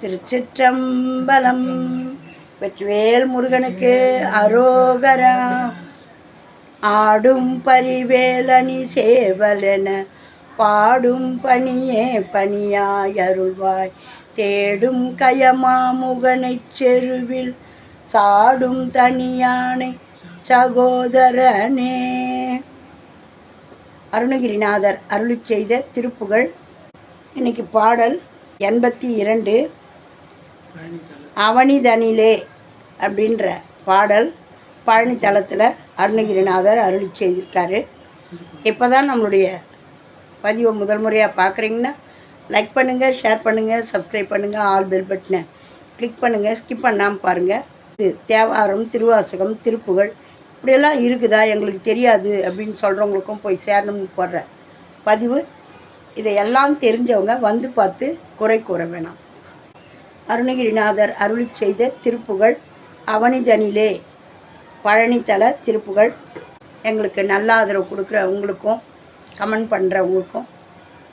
திருச்சிற்றம்பலம். வெற்றிவேல் முருகனுக்கு அரோகரா. ஆடும் பரிவேலணி சேவலென பாடும் பணியே பணியாய் அருள்வாய் தேடும் கயமாமுகனைச் செருவில் சாடும் தனியானை சகோதரனே. அருணகிரிநாதர் அருளிச் செய்த திருப்புகழ். இன்னைக்கு பாடல் எண்பத்தி இரண்டு. அவனிதனிலே அப்படின்ற பாடல் பழனித்தலத்தில் அருணகிரிநாதர் அருளி செய்திருக்காரு. இப்போ தான் நம்மளுடைய பதிவை முதல் முறையாக பார்க்குறீங்கன்னா லைக் பண்ணுங்கள் ஷேர் பண்ணுங்கள் சப்ஸ்கிரைப் பண்ணுங்கள் ஆல் பெல் பட்டனை கிளிக் பண்ணுங்கள் ஸ்கிப் பண்ணாமல் பாருங்கள் இது தேவாரம் திருவாசகம் திருப்புகழ் இப்படியெல்லாம் இருக்குதா? எங்களுக்கு தெரியாது அப்படின்னு சொல்கிறவங்களுக்கும் போய் சேரணும்னு போடுற பதிவு. இதையெல்லாம் தெரிஞ்சவங்க வந்து பார்த்து குறை கூற வேணாம். அருணகிரிநாதர் அருளி செய்த திருப்புகழ் அவனிதனிலே. பழனித்தல திருப்புகழ். எங்களுக்கு நல்ல ஆதரவு கொடுக்குற உங்களுக்கும் கமெண்ட் பண்ணுறவங்களுக்கும்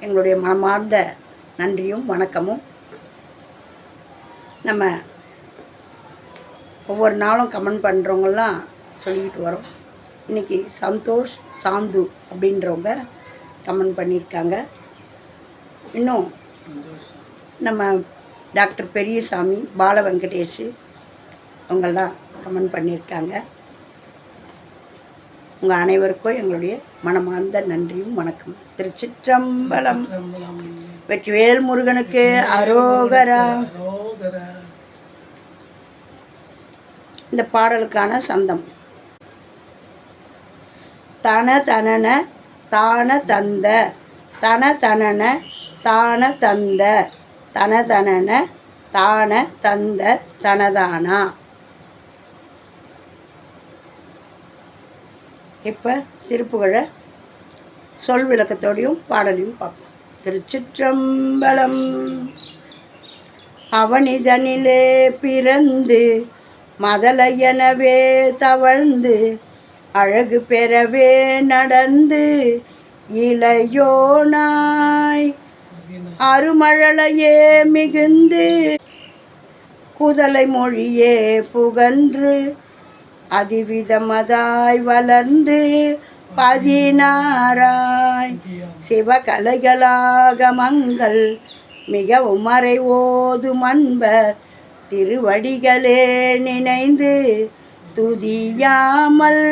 எங்களுடைய மனமார்ந்த நன்றியும் வணக்கமும். நம்ம ஒவ்வொரு நாளும் கமெண்ட் பண்ணுறவங்கெல்லாம் சொல்லிக்கிட்டு வரோம். இன்றைக்கி சந்தோஷ் சாந்து அப்படின்றவங்க கமெண்ட் பண்ணியிருக்காங்க. இன்னும் நம்ம டாக்டர் பெரியசாமி பால வெங்கடேஷ் அவங்கெல்லாம் கமெண்ட் பண்ணியிருக்காங்க. உங்கள் அனைவருக்கும் எங்களுடைய மனமார்ந்த நன்றியும் வணக்கம். திருச்சிற்றம்பலம். வெற்றிவேல் முருகனுக்கு அரோகரா. இந்த பாடலுக்கான சந்தம். தன தனன தான தந்த. தன தனன தான தந்த. தனதனன தான தந்த தனதானா? இப்போ திருப்புகழை சொல் விளக்கத்தோடையும் பாடலையும் பார்ப்போம். திருச்சிற்றம்பலம் அவனிதனிலே பிறந்து மதலையெனவே தவழ்ந்து அழகு பெறவே நடந்து இளையோனாய் அருமழலையே மிகுந்து குதலை மொழியே புகன்று அதிவிதமதாய் வளர்ந்து பதினாராய் சிவகலைகளாகமங்கள் மிகவும் மறை ஓதும் அன்பர் திருவடிகளே நினைந்து துதியாமல்.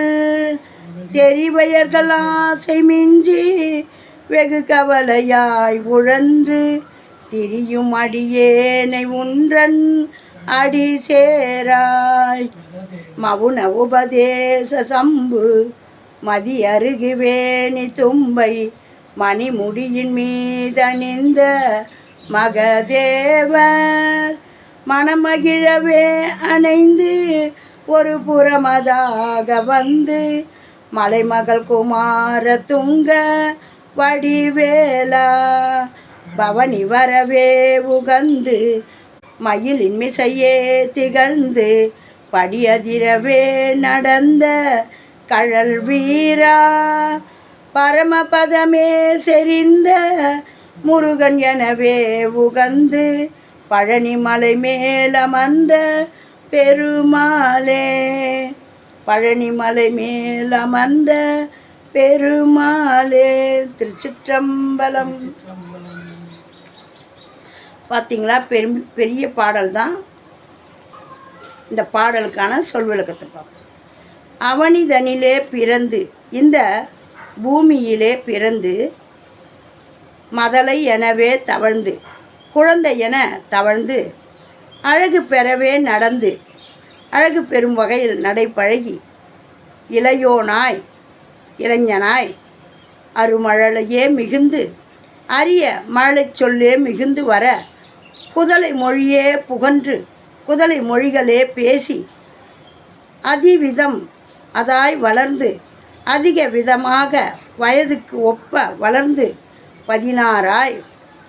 தெரிவயர்கள் ஆசை மிஞ்சி வெகு கவலையாய் உழன்று திரியும் அடியேனை உன்றன் அடி சேராய். மவுன உபதேச சம்பு மதி அருகுவேணி தும்பை மணிமுடியின் மீதணிந்த மகதேவர். மணமகிழவே அணைந்து ஒரு புறமதாக வந்து மலைமகள் குமார துங்க வடிவேலா. பவனி வரவே உகந்து மயிலின் மிசையே திகழ்ந்து படியதிரவே நடந்த கழல் வீரா. பரமபதமே செறிந்த முருகன் எனவே உகந்து பழனி மலை மேலமர்ந்த பெருமாளே. பழனி மலை மேலமர்ந்த பெருமாளே திருச்சிற்றம்பலம். பார்த்தீங்களா பெரும் பெரிய பாடல் தான். இந்த பாடலுக்கான சொல் விளக்கத்தை பார்ப்போம். அவனிதனிலே பிறந்து இந்த பூமியிலே பிறந்து மதலை எனவே தவழ்ந்து குழந்தை என தவழ்ந்து அழகு பெறவே நடந்து அழகு பெறும் வகையில் நடைபழகி இளையோனாய் இளைஞனாய் அருமழலையே மிகுந்து அரிய மழலை சொல்லே மிகுந்து வர குதலை மொழியே புகன்று குதலை மொழிகளே பேசி அதிவிதம் அதாய் வளர்ந்து அதிக விதமாக வயதுக்கு ஒப்ப வளர்ந்து பதினாறாய்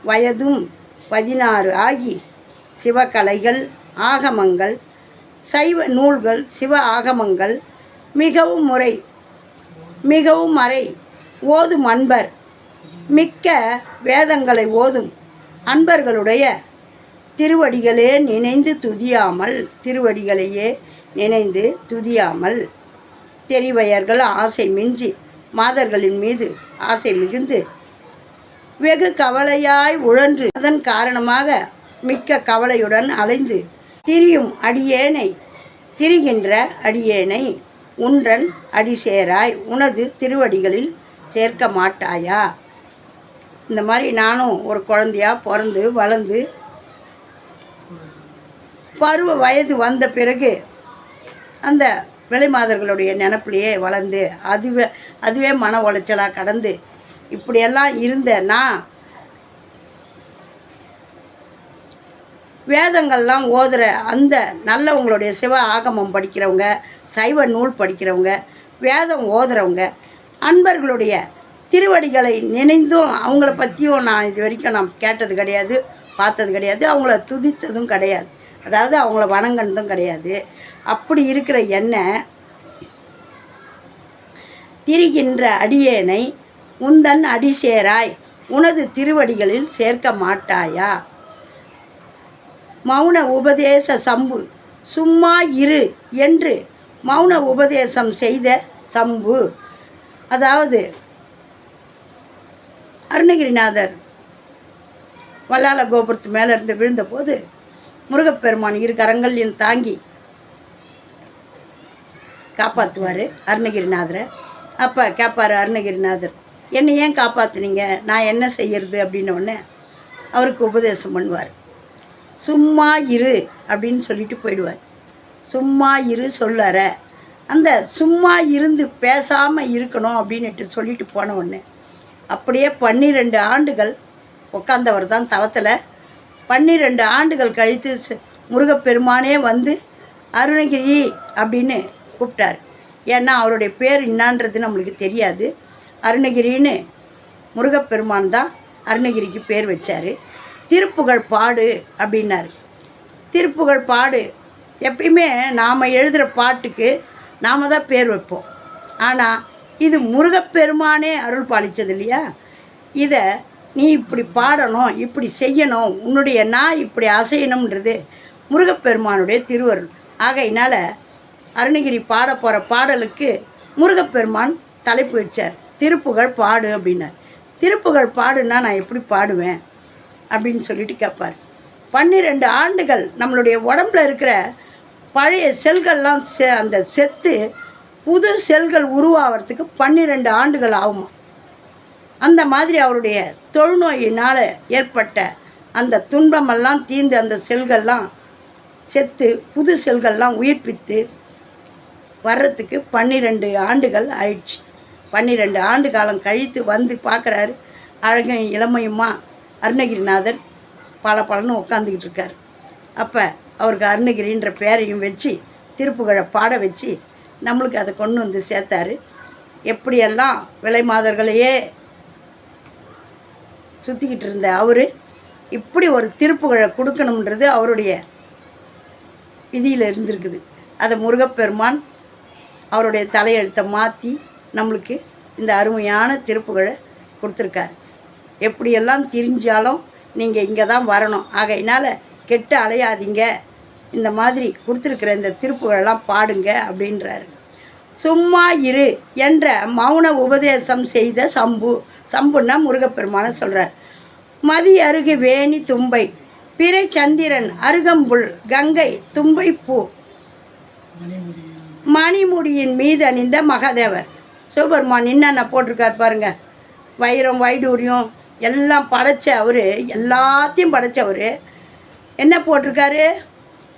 வயதும் பதினாறு ஆகி சிவகலைகள் ஆகமங்கள் சைவ நூல்கள் சிவ ஆகமங்கள் மிகவும் முறை மிகவும் மறை ஓதும் அன்பர். மிக்க வேதங்களை ஓதும் அன்பர்களுடைய திருவடிகளே நினைந்து துதியாமல் திருவடிகளையே நினைந்து துதியாமல். தெரிவையர்கள் ஆசை மிஞ்சி மாதர்களின் மீது ஆசை மிகுந்து வெகு கவலையாய் உழன்று அதன் காரணமாக மிக்க கவலையுடன் அலைந்து திரியும் அடியேனை திரிகின்ற அடியேனை உன்றன் அடிசேராய் உனது திருவடிகளில் சேர்க்க மாட்டாயா? இந்த மாதிரி நானும் ஒரு குழந்தையா பிறந்து வளர்ந்து பருவ வயது வந்த பிறகு அந்த விலைமாதர்களுடைய நினப்பிலேயே வளர்ந்து அதுவே அதுவே மன உளைச்சலாக கடந்து இப்படியெல்லாம் இருந்த நான் வேதங்கள்லாம் ஓதுற அந்த நல்லவங்களுடைய சிவ ஆகமம் படிக்கிறவங்க சைவ நூல் படிக்கிறவங்க வேதம் ஓதுறவங்க அன்பர்களுடைய திருவடிகளை நினைந்தும் அவங்கள பற்றியும் நான் இது வரைக்கும் நான் கேட்டது கிடையாது பார்த்தது கிடையாது அவங்கள துதித்ததும் கிடையாது. அதாவது அவங்கள வணங்கினதும் கிடையாது. அப்படி இருக்கிற என்ன திரிகின்ற அடியேனை உந்தன் அடி சேராய் உனது திருவடிகளில் சேர்க்க மாட்டாயா? மௌன உபதேச சம்பு. சும்மா இரு என்று மௌன உபதேசம் செய்த சம்பு. அதாவது அருணகிரிநாதர் வல்லால கோபுரத்து மேலே இருந்து விழுந்தபோது முருகப்பெருமான் இரு கரங்களையும் தாங்கி காப்பாற்றுவார் அருணகிரிநாதரை. அப்போ கேட்பார் அருணகிரிநாதர் என்னை ஏன் காப்பாற்றுனீங்க நான் என்ன செய்யறது? அப்படின்ன உடனே அவருக்கு உபதேசம் பண்ணுவார். சும்மா இரு அப்படின்னு சொல்லிட்டு போயிடுவார். சும்மா இரு சொல்லற. அந்த சும்மா இருந்து பேசாமல் இருக்கணும் அப்படின்னுட்டு சொல்லிட்டு போன உடனே அப்படியே பன்னிரெண்டு ஆண்டுகள் உட்காந்தவர் தான் தவத்தில். பன்னிரெண்டு ஆண்டுகள் கழித்து முருகப்பெருமானே வந்து அருணகிரி அப்படின்னு கூப்பிட்டார். ஏன்னா அவருடைய பேர் என்னான்றது நம்மளுக்கு தெரியாது. அருணகிரின்னு முருகப்பெருமான் தான் அருணகிரிக்கு பேர் வச்சார். திருப்புகழ் பாடு அப்படின்னாரு. திருப்புகழ் பாடு எப்பயுமே நாம் எழுதுகிற பாட்டுக்கு நாம் தான் பேர் வைப்போம். ஆனால் இது முருகப்பெருமானே அருள் பாலித்தது இல்லையா? இதை நீ இப்படி பாடணும் இப்படி செய்யணும் உன்னுடைய நான் இப்படி அசையணுன்றது முருகப்பெருமானுடைய திருவருள். ஆகையினால் அருணகிரி பாட போகிற பாடலுக்கு முருகப்பெருமான் தலைப்பு வச்சார். திருப்புகழ் பாடு அப்படின்னார். திருப்புகழ் பாடுன்னா நான் எப்படி பாடுவேன்? அப்படின்னு சொல்லிட்டு கேட்பார் பன்னிரெண்டு ஆண்டுகள் நம்மளுடைய உடம்புல இருக்கிற பழைய செல்கள்லாம் செ அந்த செத்து புது செல்கள் உருவாகிறதுக்கு பன்னிரெண்டு ஆண்டுகள் ஆகுமா? அந்த மாதிரி அவருடைய தொழுநோயினால் ஏற்பட்ட அந்த துன்பமெல்லாம் தீர்ந்து அந்த செல்கள்லாம் செத்து புது செல்கள்லாம் உயிர்ப்பித்து வர்றதுக்கு பன்னிரெண்டு ஆண்டுகள் ஆயிடுச்சு. பன்னிரெண்டு ஆண்டு காலம் கழித்து வந்து பார்க்குறாரு அழகும் இளமையுமா? அருணகிரிநாதர் பல பலன்னு உட்காந்துக்கிட்டு இருக்கார் அப்போ அவருக்கு அருணகிரின்ற பேரையும் வச்சு திருப்புகழை பாட வச்சு நம்மளுக்கு அதை கொண்டு வந்து சேர்த்தாரு. எப்படியெல்லாம் விலை மாதர்களையே சுற்றிக்கிட்டு இருந்த அவர் இப்படி ஒரு திருப்புகழை கொடுக்கணுன்றது அவருடைய விதியில் இருந்திருக்குது. அதை முருகப்பெருமான் அவருடைய தலையெழுத்தை மாற்றி நம்மளுக்கு இந்த அருமையான திருப்புகழை கொடுத்துருக்காரு. எப்படியெல்லாம் திரிஞ்சாலும் நீங்கள் இங்கே தான் வரணும். ஆகையினால் கெட்டு அலையாதீங்க. இந்த மாதிரி கொடுத்துருக்குற இந்த திருப்புகள்லாம் பாடுங்க அப்படின்றாரு. சும்மா இரு என்ற மௌன உபதேசம் செய்த சம்பு சம்புன்னா முருகப்பெருமான சொல்கிறார் மதி அருகு வேணி தும்பை பிறை சந்திரன் அருகம்புல் கங்கை தும்பை பூ. மணிமுடியின் மீது அணிந்த மகாதேவர். சிவபெருமான் என்னென்ன போட்டிருக்கார் பாருங்கள் வைரம் வைடூரியம் எல்லாம் படைச்ச அவர் எல்லாத்தையும் படைச்சவர் என்ன போட்டிருக்காரு?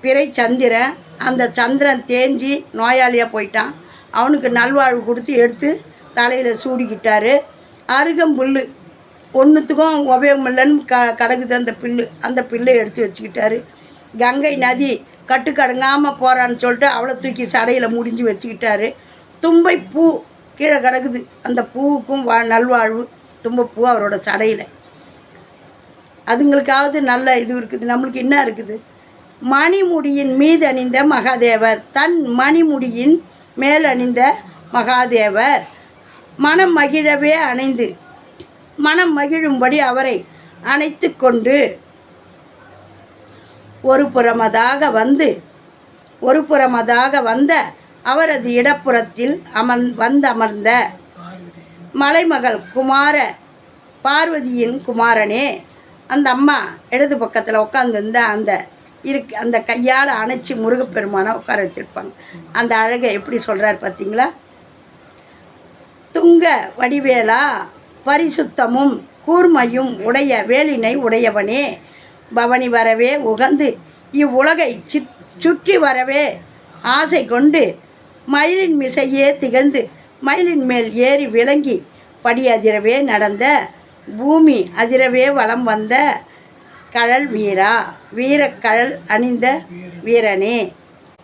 பிறை சந்திரன். அந்த சந்திரன் தேஞ்சி நோயாளியாக போயிட்டான். அவனுக்கு நல்வாழ்வு கொடுத்து எடுத்து தலையில் சூடிக்கிட்டாரு. அருகம்புல் ஒன்றுத்துக்கும் உபயோகம் இல்லைன்னு க கிடக்குது அந்த பில்லு. அந்த பில்லை எடுத்து வச்சுக்கிட்டாரு. கங்கை நதி கட்டுக்கடங்காமல் போகிறான்னு சொல்லிட்டு அவளை தூக்கி சடையில் முடிஞ்சு வச்சுக்கிட்டாரு. தும்பை பூ கீழே கிடக்குது அந்த பூவுக்கும் வா நல்வாழ்வு. தும்பப்பூ அவரோட சடையில். அதுங்களுக்காவது நல்ல இது இருக்குது. நம்மளுக்கு என்ன இருக்குது? மணிமுடியின் மீது அணிந்த மகாதேவர். தன் மணிமுடியின் மேல் அணிந்த மகாதேவர். மனம் மகிழவே அணைந்து மனம் மகிழும்படி அவரை அணைத்து கொண்டு ஒரு புறமதாக வந்து ஒரு புறமதாக வந்த அவரது இடப்புறத்தில் அமர் வந்தமர்ந்த மலைமகள் குமார பார்வதியின் குமாரனே. அந்த அம்மா இடது பக்கத்தில் உட்காந்துருந்த அந்த இருக்கு அந்த கையால் அணைச்சி முருகப்பெருமானை உட்கார வச்சிருப்பாங்க. அந்த அழகை எப்படி சொல்கிறார் பார்த்தீங்களா துங்க வடிவேலா பரிசுத்தமும் கூர்மையும் உடைய வேலினை உடையவனே. பவனி வரவே உகந்து இவ்வுலகை சுற்றி வரவே ஆசை கொண்டு மயிலின் மிசையே திகழ்ந்து மயிலின் மேல் ஏறி விளங்கி படி அதிரவே நடந்த பூமி அதிரவே வலம் வந்த கழல் வீரா வீரக்கழல் அணிந்த வீரனே.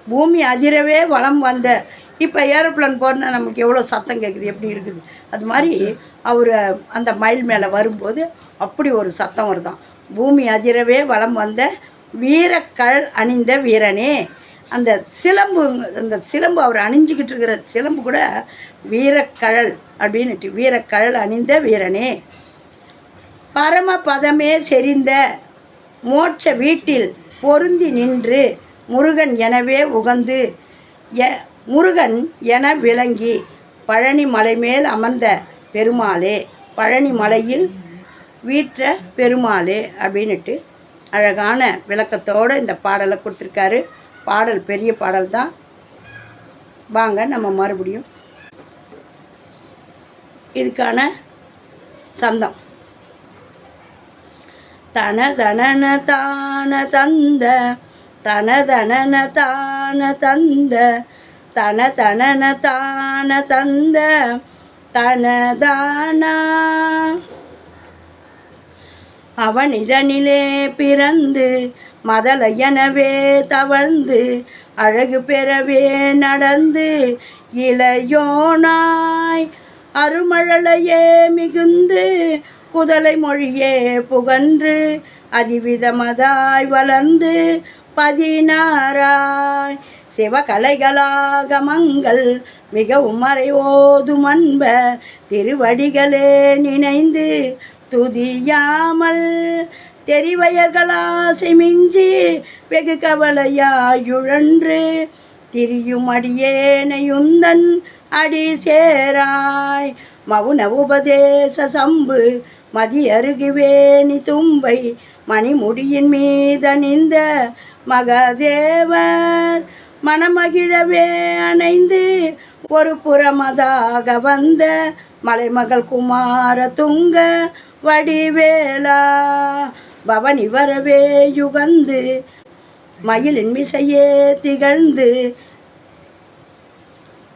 பூமி அதிரவே வளம் வந்த இப்போ ஏரோப்ளேன் போனால் நமக்கு எவ்வளோ சத்தம் கேட்குது எப்படி இருக்குது? அது மாதிரி அவர் அந்த மயில் மேலே வரும்போது அப்படி ஒரு சத்தம் வருதான். பூமி அதிரவே வளம் வந்த வீரக்கழல் அணிந்த வீரனே. அந்த சிலம்பு அந்த சிலம்பு அவர் அணிஞ்சிக்கிட்டு இருக்கிற சிலம்பு கூட வீரக்கழல் அப்படின்னுட்டு வீரக்கழல் அணிந்த வீரனே. பரமபதமே செறிந்த மோட்ச வீட்டில் பொருந்தி நின்று முருகன் எனவே உகந்து எ முருகன் என விளங்கி பழனி மலை மேல் அமர்ந்த பெருமாளே பழனி மலையில் வீற்ற பெருமாளே அப்படின்னுட்டு அழகான விளக்கத்தோடு இந்த பாடலை கொடுத்துருக்காரு. பாடல் பெரிய பாடல் தான். வாங்க நம்ம மறுபடியும் இதுக்கான சந்தம். தன தனன தான தந்த தன தனன தான தந்த தன தனன தான தந்த தனதானா அவன் இதனிலே பிறந்து மதலையனவே தவழ்ந்து அழகு பெறவே நடந்து இளையோனாய் அருமழலையே மிகுந்து குதலை மொழியே புகன்று அதிவிதமதாய் வளர்ந்து பதினாராய் சிவகலைகளாகமங்கள் மிகவும் மறைவோதும் அன்ப திருவடிகளே நினைந்து துதியாமல் தெரிவயர்களாசை மிஞ்சி வெகு கவலையாயுழன்று திரியும் அடியேனையுந்தன் அடி சேராய். மவுன உபதேச சம்பு மதி அருகுவேணி தும்பை மணிமுடியின் மீதணிந்த மகதேவர் மனமகிழவே அணைந்து ஒரு புறமதாக வந்த மலைமகள் குமார துங்க வடிவேலா. பவனி வரவே யுகந்து மயிலின் மிசையே திகழ்ந்து.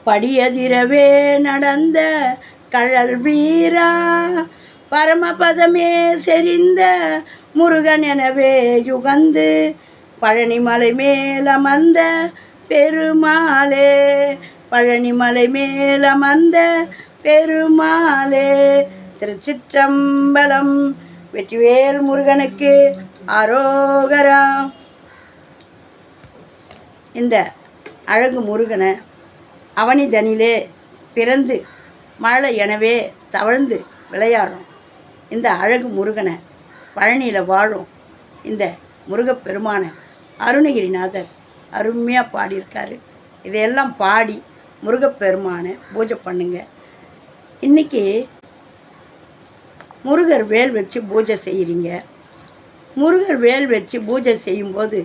படியதிரவே நடந்த கழல் வீரா பரமபதமே செறிந்த முருகன் எனவே யுகந்து. பழனிமலை மேலமர்ந்த பெருமாளே பழனிமலை மேலமர்ந்த பெருமாளே. திருச்சிற்றம்பலம். வெற்றிவேல் முருகனுக்கு அரோகரா. இந்த அழகு முருகனை அவனிதனிலே பிறந்து மழை எனவே தவழ்ந்து விளையாடும் இந்த அழகு முருகனை பழனியில் வாழும் இந்த முருகப்பெருமானை அருணகிரிநாதர் அருமையாக பாடியிருக்காரு. இதையெல்லாம் பாடி முருகப்பெருமானை பூஜை பண்ணுங்க. இன்றைக்கி முருகர் வேல் வச்சு பூஜை செய்கிறீங்க முருகர் வேல் வச்சு பூஜை செய்யும்போது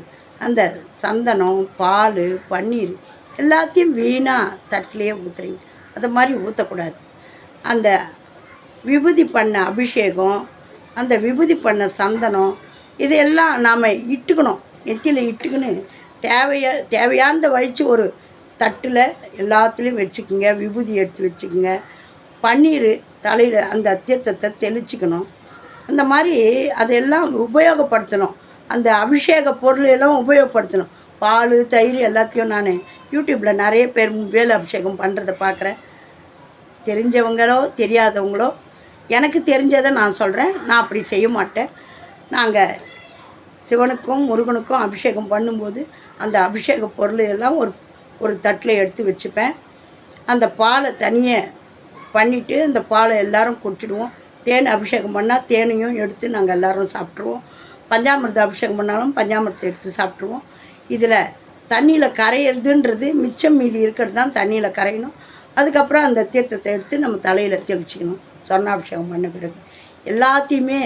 அந்த சந்தனம் பால் பன்னீர் எல்லாத்தையும் வீணாக தட்டிலே ஊற்றுறீங்க அது மாதிரி ஊற்றக்கூடாது அந்த விபூதி பண்ண அபிஷேகம் அந்த விபூதி பண்ண சந்தனம் இதையெல்லாம் நாம் இட்டுக்கணும். நெத்தியில் இட்டுக்குன்னு தேவையா தேவையானதை வழித்து ஒரு தட்டில் எல்லாத்துலேயும் வச்சுக்கோங்க. விபூதி எடுத்து வச்சுக்கோங்க. பன்னீர் தலையில் அந்த தீர்த்தத்தை தெளிச்சுக்கணும். அந்த மாதிரி அதையெல்லாம் உபயோகப்படுத்தணும். அந்த அபிஷேக பொருளையெல்லாம் உபயோகப்படுத்தணும். பால் தயிர் எல்லாத்தையும் நான் யூடியூப்பில் நிறைய பேர் வேல் அபிஷேகம் பண்ணுறத பார்க்குறேன். தெரிஞ்சவங்களோ தெரியாதவங்களோ எனக்கு தெரிஞ்சதை நான் சொல்கிறேன் நான் அப்படி செய்ய மாட்டேன். நாங்கள் சிவனுக்கும் முருகனுக்கும் அபிஷேகம் பண்ணும்போது அந்த அபிஷேக பொருள் எல்லாம் ஒரு ஒரு தட்டில் எடுத்து வச்சுப்பேன். அந்த பாலை தனியாக பண்ணிவிட்டு அந்த பாலை எல்லோரும் குடிச்சிடுவோம். தேன் அபிஷேகம் பண்ணால் தேனையும் எடுத்து நாங்கள் எல்லோரும் சாப்பிட்ருவோம் பஞ்சாமிர்தம் அபிஷேகம் பண்ணாலும் பஞ்சாமிர்தம் எடுத்து சாப்பிட்ருவோம் இதில் தண்ணியில் கரையிறதுன்றது மிச்சம் மீதி இருக்கிறது தான் தண்ணியில் கரையணும். அதுக்கப்புறம் அந்த தீர்த்தத்தை எடுத்து நம்ம தலையில் தெளிச்சிக்கணும். சொர்ணாபிஷேகம் பண்ண பிறகு. எல்லாத்தையுமே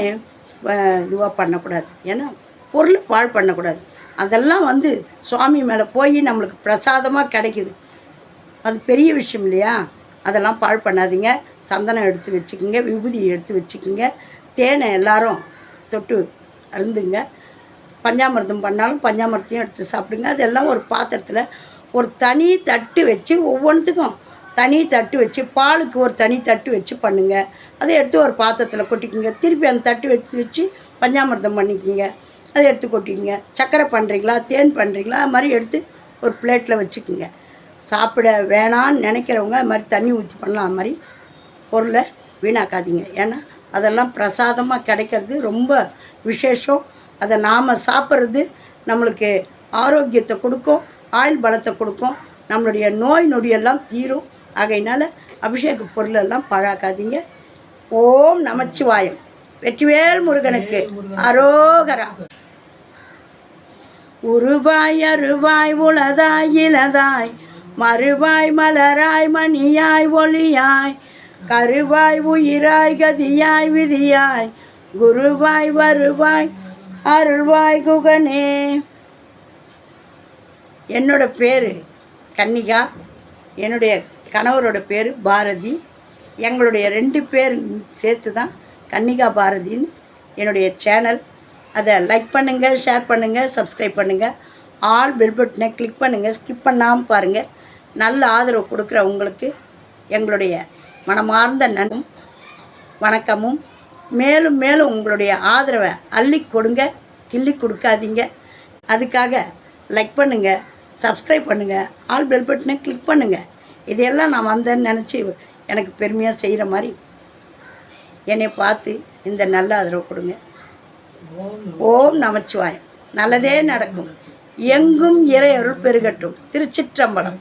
இதுவாக பண்ணக்கூடாது. ஏன்னா பொருள் பாழ் பண்ணக்கூடாது. அதெல்லாம் வந்து சுவாமி மேலே போய் நம்மளுக்கு பிரசாதமாக கிடைக்குது. அது பெரிய விஷயம் இல்லையா? அதெல்லாம் பாழ் பண்ணாதீங்க. சந்தனம் எடுத்து வச்சுக்கோங்க விபூதி எடுத்து வச்சுக்கோங்க. தேனை எல்லாரும் தொட்டு அருந்துங்க. பஞ்சாமிர்தம் பண்ணாலும் பஞ்சாமிரத்தையும் எடுத்து சாப்பிடுங்க. அதெல்லாம் ஒரு பாத்திரத்தில் ஒரு தனி தட்டு வச்சு ஒவ்வொன்றுத்துக்கும் தனி தட்டு வச்சு பாலுக்கு ஒரு தனி தட்டு வச்சு பண்ணுங்க. அதை எடுத்து ஒரு பாத்திரத்தில் கொட்டிக்கோங்க. திருப்பி அந்த தட்டு வச்சு வச்சு பஞ்சாமிர்தம் பண்ணிக்கோங்க. அதை எடுத்து கொட்டிக்கோங்க. சக்கரை பண்ணுறீங்களா தேன் பண்ணுறீங்களா அது மாதிரி எடுத்து ஒரு பிளேட்டில் வச்சுக்கோங்க. சாப்பிட வேணான்னு நினைக்கிறவங்க அது மாதிரி தண்ணி ஊற்றி பண்ணலாம். அது மாதிரி பொருளை வீணாக்காதீங்க. ஏன்னா அதெல்லாம் பிரசாதமாக கிடைக்கிறது ரொம்ப விசேஷம். அதை நாம் சாப்பிட்றது நம்மளுக்கு ஆரோக்கியத்தை கொடுக்கும் ஆயுள் பலத்தை கொடுக்கும். நம்மளுடைய நோய் நொடியெல்லாம் தீரும். ஆகையினால அபிஷேக பொருளெல்லாம் பழாக்காதீங்க. ஓம் நமச்சிவாயம் வெற்றிவேல் முருகனுக்கு அரோகரா. உருவாய் அருவாய் உளதாய் இளதாய். மறுவாய் மலராய் மணியாய் ஒளியாய் கருவாய் உயிராய் கதியாய் விதியாய் குருவாய் வருவாய் அருள்வாய் குகனே. என்னோட பேர் கன்னிகா என்னுடைய கணவரோட பேர் பாரதி. எங்களுடைய ரெண்டு பேர் சேர்த்து தான் கன்னிகா பாரதின்னு என்னுடைய சேனல். அதை லைக் பண்ணுங்கள் ஷேர் பண்ணுங்கள் சப்ஸ்கிரைப் பண்ணுங்கள் ஆல் பெல் பட்டனை கிளிக் பண்ணுங்கள் ஸ்கிப் பண்ணாமல் பாருங்கள் நல்ல ஆதரவு கொடுக்குற உங்களுக்கு எங்களுடைய மனமார்ந்த நன்றும் வணக்கமும் மேலும் மேலும் உங்களுடைய ஆதரவை அள்ளி கொடுங்க. கிள்ளி கொடுக்காதீங்க. அதுக்காக லைக் பண்ணுங்கள் சப்ஸ்கிரைப் பண்ணுங்கள் ஆல் பெல் பட்டனை கிளிக் பண்ணுங்கள் இதையெல்லாம் நான் வந்தேன்னு நினச்சி எனக்கு பெருமையாக செய்கிற மாதிரி என்னை பார்த்து இந்த நல்ல ஆதரவு கொடுங்க. ஓம் நமச்சிவாயம். நல்லதே நடக்கும். எங்கும் இறை அருள் பெருகட்டும். திருச்சிற்றம்பலம்.